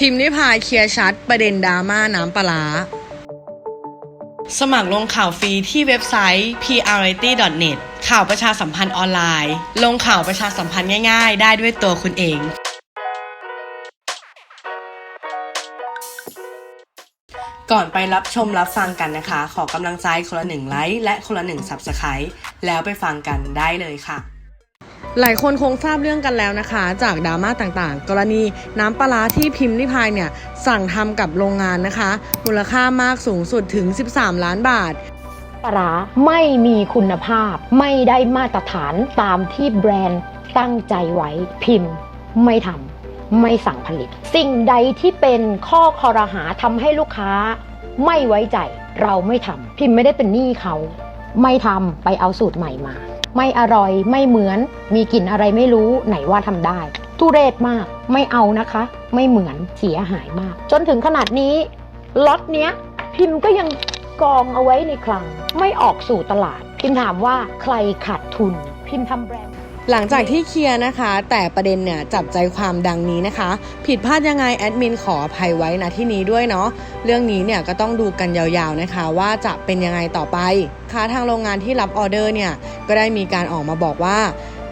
พิมพ์ริพายเคลียร์ชัด ประเด็นดราม่าน้ำปลาสมัครลงข่าวฟรีที่เว็บไซต์ priority.net ข่าวประชาสัมพันธ์ออนไลน์ ลงข่าวประชาสัมพันธ์ง่ายๆ ได้ด้วยตัวคุณเองก่อนไปรับชมรับฟังกันนะคะ ขอกำลังใจคนละหนึ่งไลค์และคนละหนึ่ง Subscribe แล้วไปฟังกันได้เลยค่ะ หลายคนคงทราบเรื่องกันแล้วนะคะ จากดราม่าต่างๆ กรณีน้ำปลาที่พิมพ์ริพายเนี่ย สั่งทำกับโรงงานนะคะ มูลค่ามากสูงสุดถึง 13 ล้านบาทปลาร้าไม่มีคุณภาพ ไม่ได้มาตรฐานตามที่แบรนด์ตั้งใจไว้พิมพ์ไม่ทำไม่สั่งผลิต สิ่งใดที่เป็นข้อคอรหาทำให้ลูกค้า ไม่ไว้ใจเราไม่ทำพิมพ์ไม่ได้เป็นหนี้เขา ไม่ทำไปเอาสูตรใหม่มา ไม่อร่อยไม่เหมือน มีกลิ่นอะไรไม่รู้ไหนว่าทำได้ ทุเรศมากไม่เอานะคะ ไม่เหมือนเสียหายมาก จนถึงขนาดนี้ล็อตเนี้ยพิมพ์ก็ยังกองเอาไว้ในคลัง ไม่ออกสู่ตลาด พิมพ์ถามว่าใครขาดทุน พิมพ์ทำแบรนด์หลังจากที่เคลียร์นะคะ แต่ประเด็นเนี่ยจับใจความดังนี้นะคะ ผิดพลาดยังไงแอดมินขออภัยไว้นะที่นี้ด้วยเนาะเรื่องนี้เนี่ยก็ต้องดูกันยาวๆนะคะ ว่าจะเป็นยังไงต่อไปค่ะทางโรงงานที่รับออเดอร์เนี่ย ก็ได้มีการออกมาบอกว่า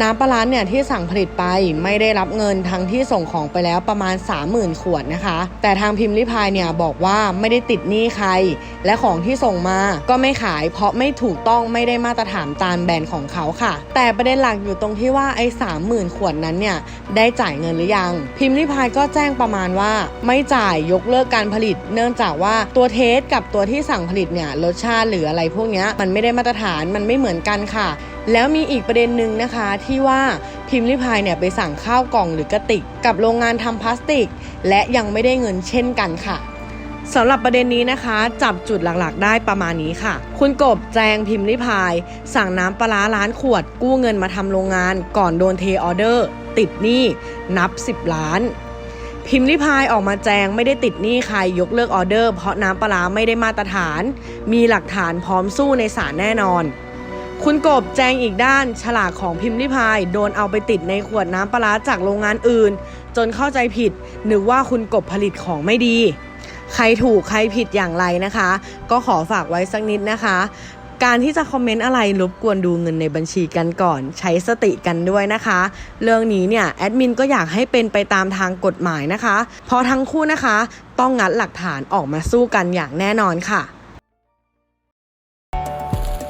น้ำปลาร้าเนี่ยที่สั่งผลิตไปไม่ได้รับเงินทั้งที่ส่งของไปแล้วประมาณ 30,000 ขวดนะคะ แต่ทางพิมพ์ริพายเนี่ยบอกว่าไม่ได้ติดหนี้ใคร และของที่ส่งมาก็ไม่ขายเพราะไม่ถูกต้องไม่ได้มาตรฐานตามแบรนด์ของเขาค่ะ แต่ประเด็นหลักอยู่ตรงที่ว่าไอ้30,000ขวดนั้นเนี่ยได้จ่ายเงินหรือยัง พิมพ์ริพายก็แจ้งประมาณว่า ไม่จ่ายยกเลิกการผลิต เนื่องจากว่าตัวเทสกับตัวที่สั่งผลิตเนี่ยรสชาติหรืออะไรพวกนี้มันไม่ได้มาตรฐานมันไม่เหมือนกันค่ะ แล้วมีอีกประเด็นหนึ่งนะคะที่ว่าพิมพ์ริพายเนี่ยไปสั่งข้าวกล่องหรือกระติก กับโรงงานทำพลาสติก และยังไม่ได้เงินเช่นกันค่ะสำหรับประเด็นนี้นะคะ จับจุดหลักๆ ได้ประมาณนี้ค่ะ คุณกบแจงพิมพ์ริพาย สั่งน้ำปลาร้าล้านขวด กู้เงินมาทำโรงงาน ก่อนโดนเทออเดอร์ ติดหนี้นับ 10 ล้าน พิมพ์ริพายออกมาแจงไม่ได้ติดหนี้ใครยกเลิกออเดอร์ เพราะน้ำปลาร้าไม่ได้มาตรฐาน มีหลักฐานพร้อมสู้ในศาลแน่นอน คุณกบแจงอีกด้าน ฉลากของพิมพ์ริพายโดนเอาไปติดในขวดน้ำปลาจากโรงงานอื่น จนเข้าใจผิดนึกว่าคุณกบผลิตของไม่ดี ใครถูกใครผิดอย่างไรนะคะ ก็ขอฝากไว้สักนิดนะคะ การที่จะคอมเมนต์อะไรรบกวนดูเงินในบัญชีกันก่อน ใช้สติกันด้วยนะคะ เรื่องนี้เนี่ยแอดมินก็อยากให้เป็นไปตามทางกฎหมายนะคะ เพราะทั้งคู่นะคะ ต้องงัดหลักฐานออกมาสู้กันอย่างแน่นอนค่ะ